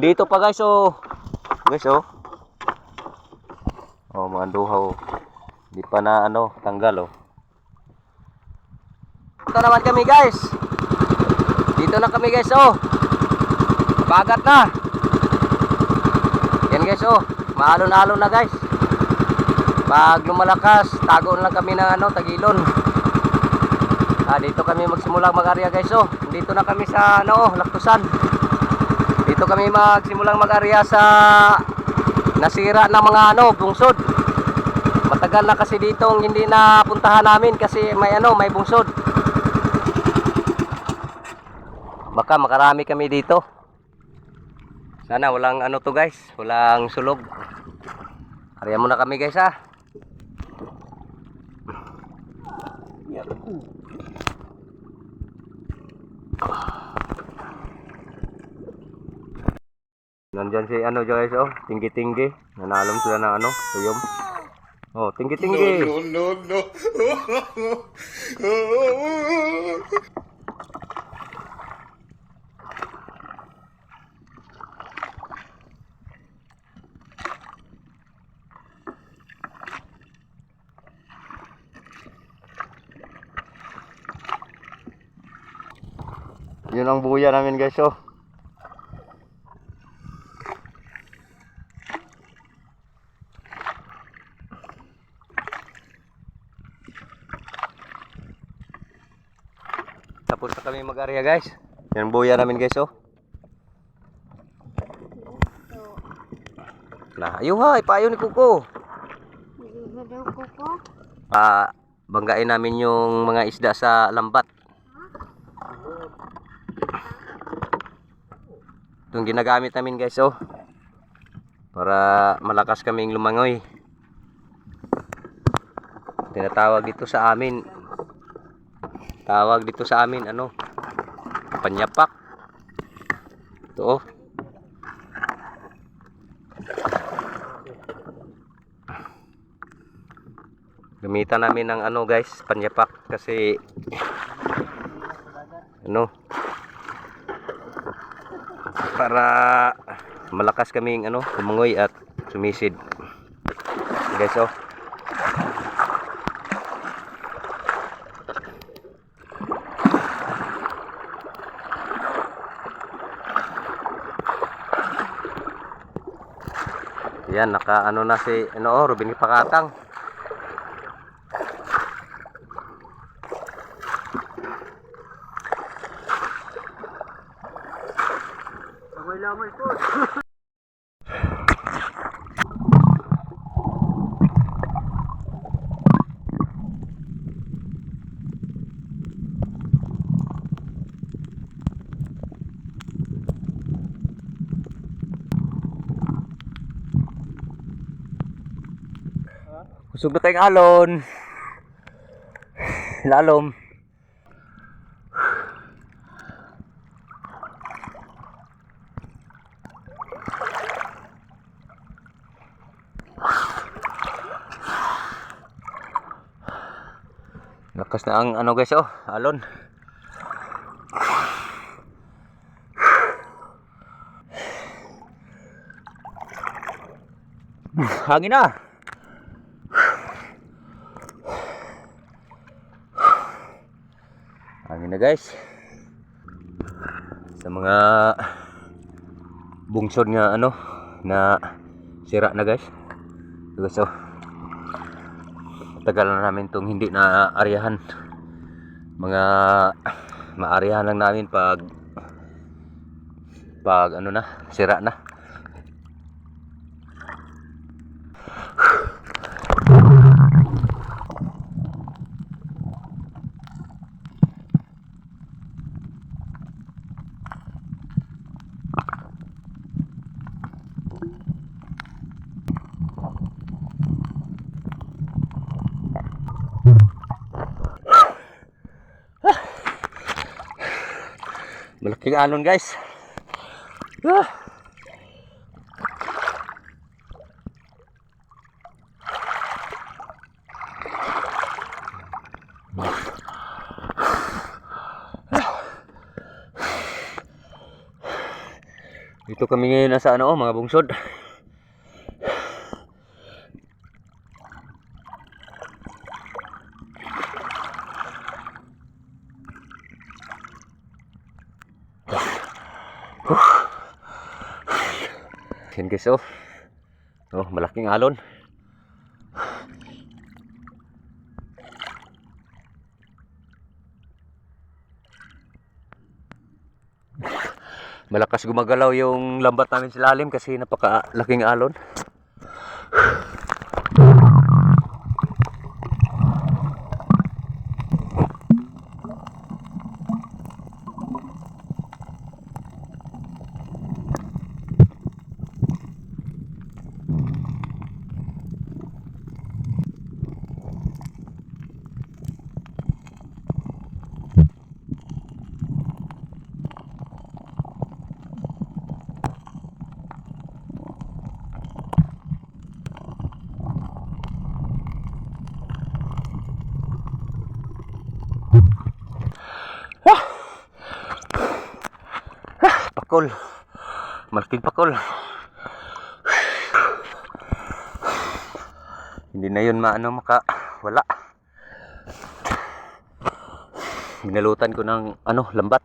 Hindi ito pa guys oh. Guys oh. Oh mga duhaw. Hindi pa na ano tanggal oh. Ito naman kami guys. Dito na kami guys oh. Bagat na. Yan guys oh. Maalon-alon na guys. Pag lumalakas, tago lang kami ng ano, tagilon. Ah, dito kami magsimula mag-arya guys oh. Dito na kami sa ano, oh, Laktusan. Dito kami magsimulang mag-arya sa nasira na mga ano, bungsod. Matagal na kasi dito hindi na puntahan namin kasi may ano, may bungsod. Baka makarami kami dito. Sana walang ano to guys, walang sulog. Arya muna kami guys ha. Nandyan si ano guys oh, tinggi-tinggi. Nanalong sila ng ano, tuyom. Oh, tinggi-tinggi. no, no. Yun ang buya namin guys oh. Tapos na mag-area guys. Yan buya namin guys oh. Nah, ayo ha, ipayo ni Kuko. Ah, banggain namin yung mga isda sa lambat. Itong ginagamit namin guys oh. Para malakas kaming lumangoy. Tinatawag dito sa amin. Tawag dito sa amin ano? Panyapak. Ito. Gamitan namin ng ano guys, panyapak kasi ano para malakas kaming ano, lumangoy at sumisid. Guys oh. Yan, naka ano na si ano Ruben Pakatang. Kusog na tayong alon. Lalom. Lakas na ang ano guys oh, alon. Hangin na. Hangin na guys. Sa mga bungsod nga ano na sira na guys. Oh. Tagal na namin tong hindi na aryahan. Mga maaryahan lang namin pag pag ano na, sira na. Malaking alon guys. Ah. Dito kami ngayon nasa ano, mga bungsod. Yan guys, oh. Oh, malaking alon. Malakas gumagalaw yung lambat namin sa lalim kasi napakalaking alon. Pakol. Malaking pakol. Hindi na yun maano maka wala. Binalutan ko ng ano lambat.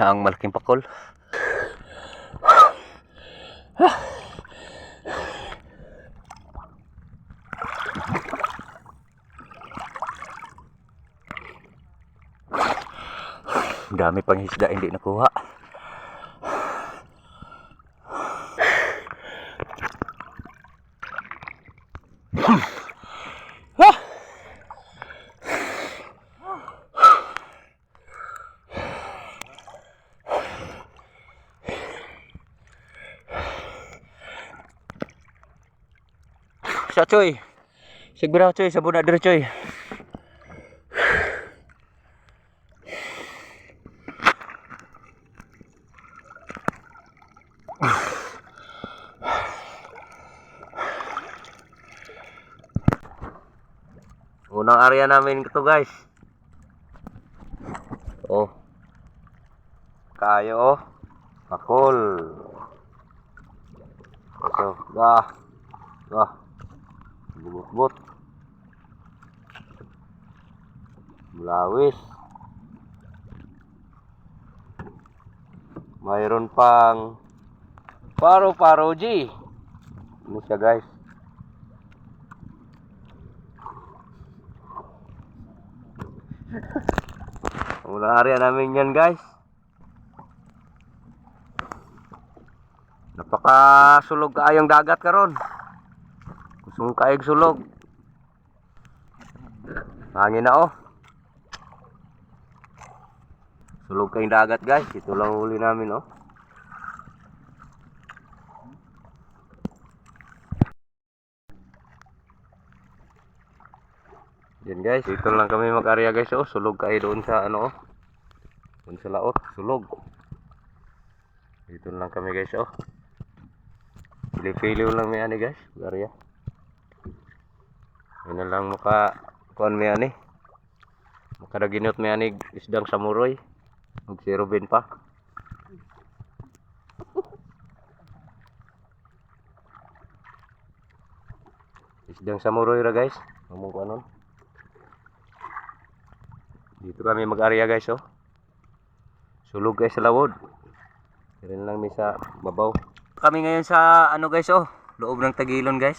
Ang malaking pakol. Dami pang isda hindi nakuha. Sa choy. Sigura choy sa buna dire choy. Area namin ito guys. Oh. Kayo oh. Pakol. Ito. Gah. Gah. Bubot-bot. Mayroon pang paro-paro G. Ini siya guys. Unang area namin yan guys. Napakasulog kaayong dagat karon. Kusong kaayog sulog. Hangin na oh. Sulog kayong dagat guys. Ito lang huli namin oh. Yan guys, dito lang kami mag-area guys oh. Sulog kayo doon sa ano oh. Doon sa laot, sulog. Dito lang kami guys oh. Pili-pili lang may ani guys, mag-area. Na lang maka kuan may ani. Makadaginot may ani isdang samuroy. Mag si Ruben pa. Isdang samuroy ra guys. Among ko anon. Dito kami mag-area guys oh. Sulog guys sa lawod. Rin lang mi sa babaw. Kami ngayon sa ano guys oh, loob ng Tagilon guys.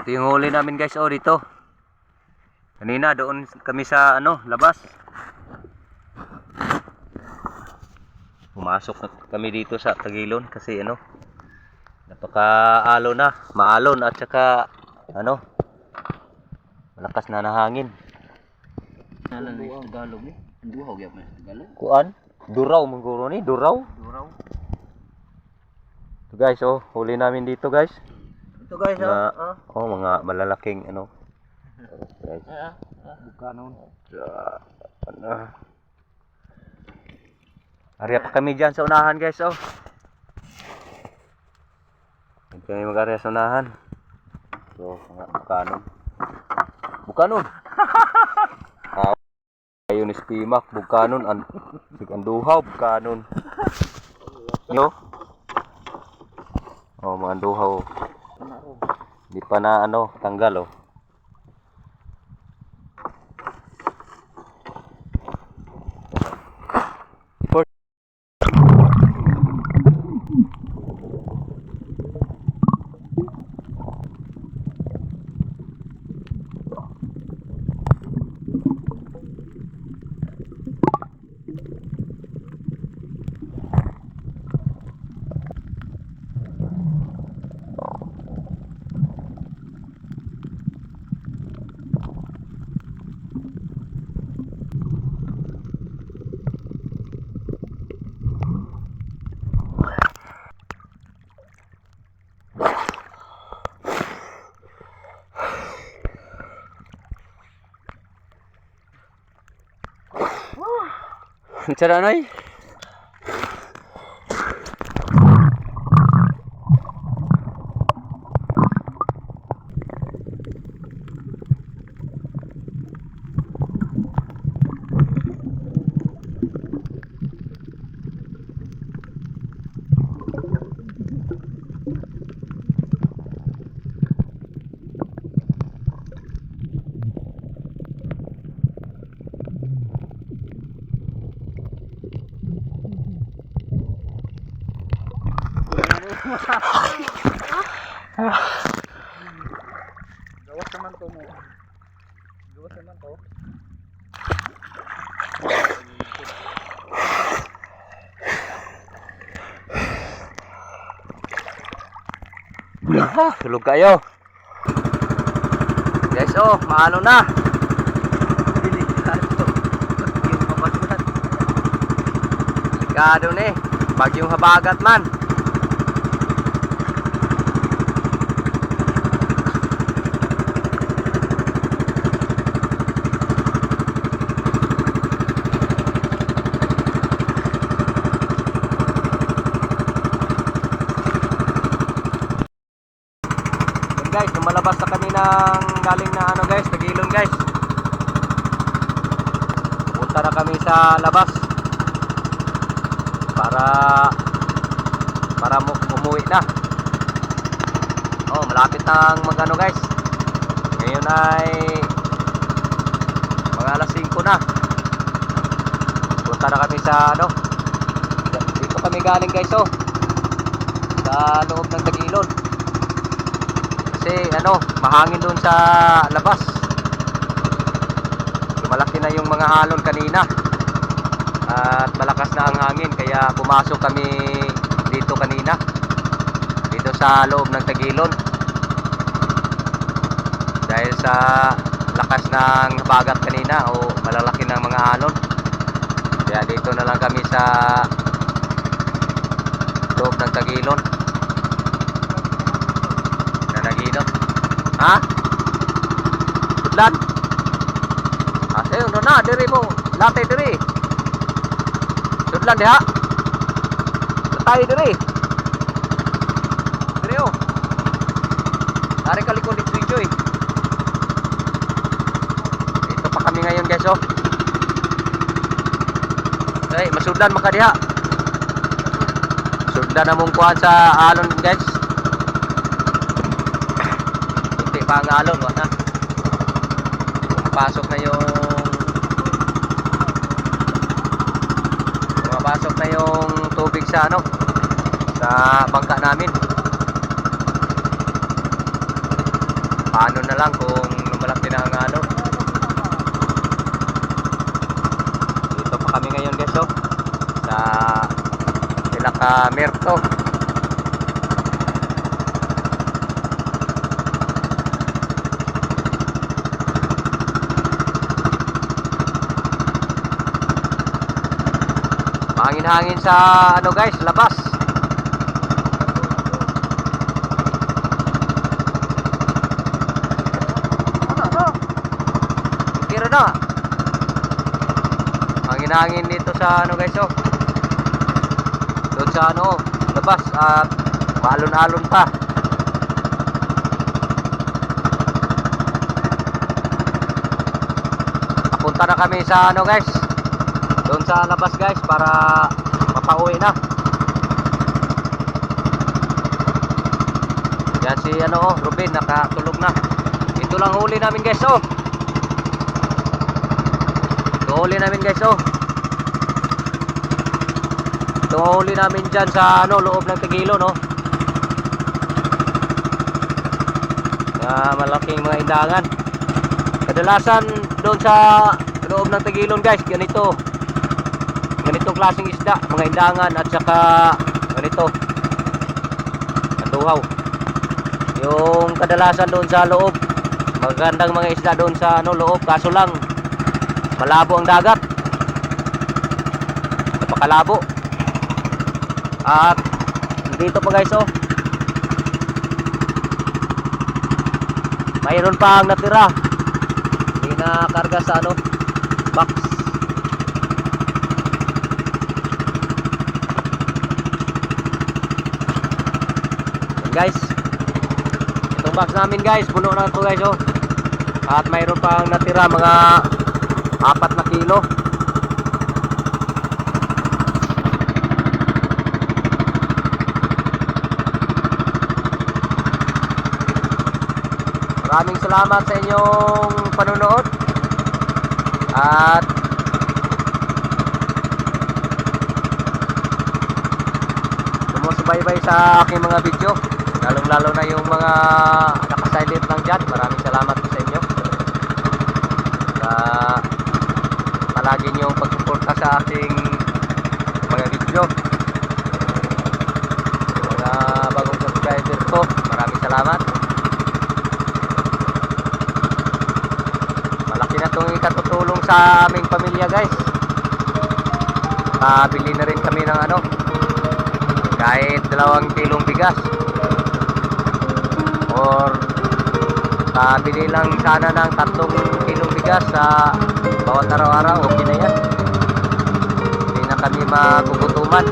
Ito yung huli namin guys oh dito. Kanina doon kami sa ano, labas. Pumasok na kami dito sa Tagilon kasi ano, napaka-alon na, maalon at saka ano, malakas na nahangin. Nalan na yung Tagalog ni. Duhaw gyud man Tagalog. Kuan? Duraw manguro ni, duraw. Duraw. Ito guys, oh, huli namin dito guys. Ito guys Mga, ah. oh, mga malalaking ano. Guys. Ah, ah. Bukanon. Ah, ano. Area pa kami dyan sa unahan guys, oh. Hindi kami mag-area sa unahan. So, mga bukanon. Bukanon! ah, ayun ni Spimak, bugkanon, an, sig anduhaw, bugkanon. Yo. Oh, mga anduhaw. Di pa na ano, tanggal oh. Cara noy? Tulog kayo. Guys, oh, maano na. Delikado. Bagyong habagat. Delikado ni. Bagyong habagat man. Yan guys, lumalabas na kami ng galing na ano guys, Tagilon guys. Punta na kami sa labas. Para para mu umuwi na. Oh, malapit nang magano guys. Ngayon ay mga alas 5 na. Punta na kami sa ano. Dito kami galing guys oh. Sa loob ng Tagilon kasi ano, mahangin doon sa labas. Malaki na yung mga alon kanina. At malakas na ang hangin kaya pumasok kami dito kanina. Dito sa loob ng Tagilon. Dahil sa lakas ng bagat kanina o malalaki ng mga alon. Kaya dito na lang kami sa loob ng Tagilon. na naginop. Ha? Tudlan? Ah, sayo, no na, diri mo. Latay diri. Tudlan diha. Latay diri. Diri oh. Dari ka likod dito Joy. Dito pa kami ngayon guys oh. Ay, masudlan maka diha. Sudlan na mong kuhan sa alon guys. Hindi pa ang alon, wala. Pumapasok na yung Pumapasok na yung tubig sa ano sa bangka namin. Paano na lang kung lumalaki na ang ano. Dito pa kami ngayon guys oh. Sa Ilaka Merto. Hangin-hangin sa ano guys, labas. Ano, ano? Tira na. Hangin-hangin dito sa ano guys, oh. Doon sa ano, labas at maalon-alon pa. papunta na kami sa ano guys. Doon sa labas guys para mapauwi na. Yan si ano oh, Ruben nakatulog na. Ito lang huli namin guys oh. Ito huli namin guys oh. Ito huli namin dyan sa ano loob ng Tigilo no. Na malaking mga indangan. Kadalasan doon sa loob ng Tagilon guys, ganito. Ganitong klaseng isda, mga indangan at saka ganito. Kanduhaw. Yung kadalasan doon sa loob, magandang mga isda doon sa ano loob, kaso lang malabo ang dagat. Napakalabo. At dito pa guys oh. Mayroon pang natira. Hindi na karga sa ano guys. Itong box namin guys, puno na ito guys oh. At mayroon pang natira mga apat na kilo. Maraming salamat sa inyong panonood. At sumusubaybay sa aking mga video. Lalong lalo na yung mga nakasilent lang dyan. Maraming salamat sa inyo. Sa palagi niyong pagsuporta sa aking mga video. Mga bagong subscriber ko. Maraming salamat. Malaki na itong ikatutulong sa aming pamilya guys. Pabili na rin kami ng ano, kahit dalawang kilong bigas. Pabili lang sana ng tatlong kilong bigas sa bawat araw-araw. Okay na yan. Hindi na kami magugutuman.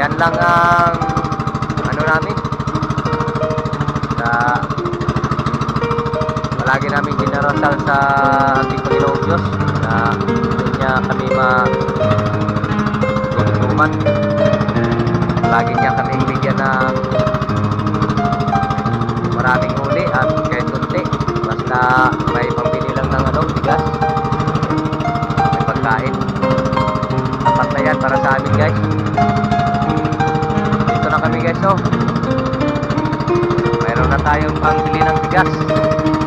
Yan lang ang ano namin sa palagi namin dinarasal sa ating Panginoong Diyos na doon niya kami matutulungan palagi niya kami bigyan ng may pambili lang ng ano, bigas may pagkain sapat na yan para sa amin guys dito na kami guys oh Meron na tayong pangbili ng bigas.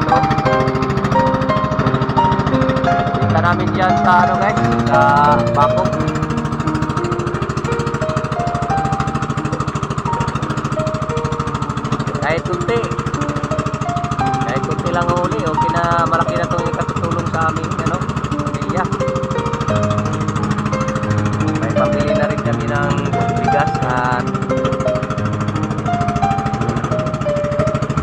So, Kita namin dyan sa ano guys, sa Bakong. Kahit kunti. Kahit kunti lang ang huli, okay na malaki na itong ikatutulong sa aming ano, pamilya. May pambili na rin kami ng bigas at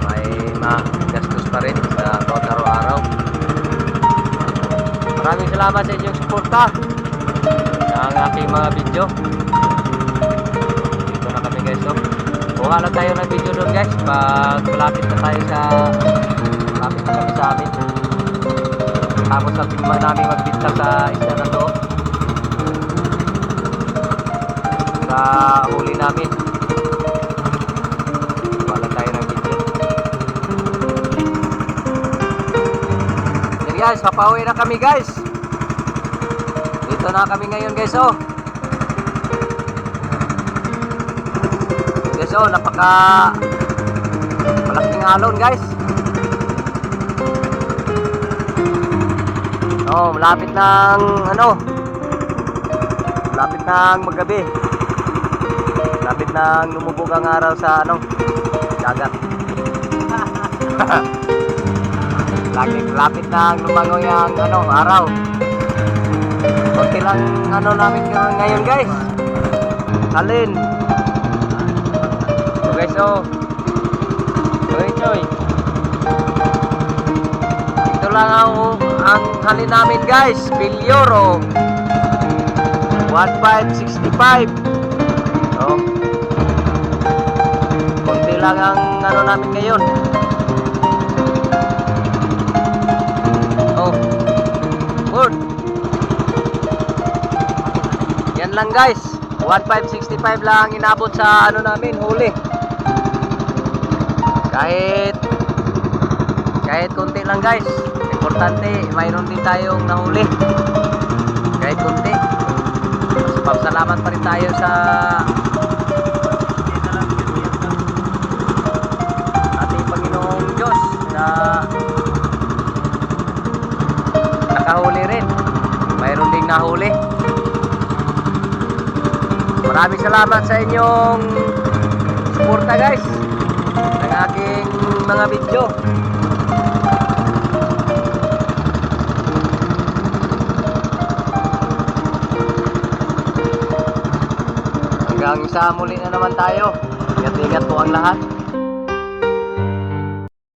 may magastos pa rin sa bawat araw-araw. Maraming salamat sa inyong suporta ng aking mga video. Dito na kami guys. So, kuha lang tayo ng video doon guys. Pag malapit na tayo sa malapit kami sa amin. Tapos naman namin magbita sa isla na to. Sa huli namin. Lang tayo ng video. Yan guys, papauwi na kami guys. Dito na kami ngayon guys oh. Guys oh, napaka malaking alon guys. Oh, malapit ng ano? Malapit ng magabi. Malapit ng lumubog ang araw sa ano? Dagat. Lagi lapit na ang lumangoy ang ano, araw. Konti lang ano namin ng- ngayon guys. Alin. So guys, oh. Oy, Choy lang ang, ang hali namin guys, Pilyoro. 1565. So, konti lang ang ano namin ngayon. Oh. Good. Yan lang guys. 1565 lang inabot sa ano namin, huli. Kahit kahit konti lang guys Importante, mayroon din tayong nahuli. Kahit konti. Mas papasalamat pa rin tayo sa ating Panginoong Diyos na nakahuli rin. Mayroon ding nahuli. Maraming salamat sa inyong suporta guys ng aking mga video. Hanggang sa muli na naman tayo. Ingat-ingat po ang lahat.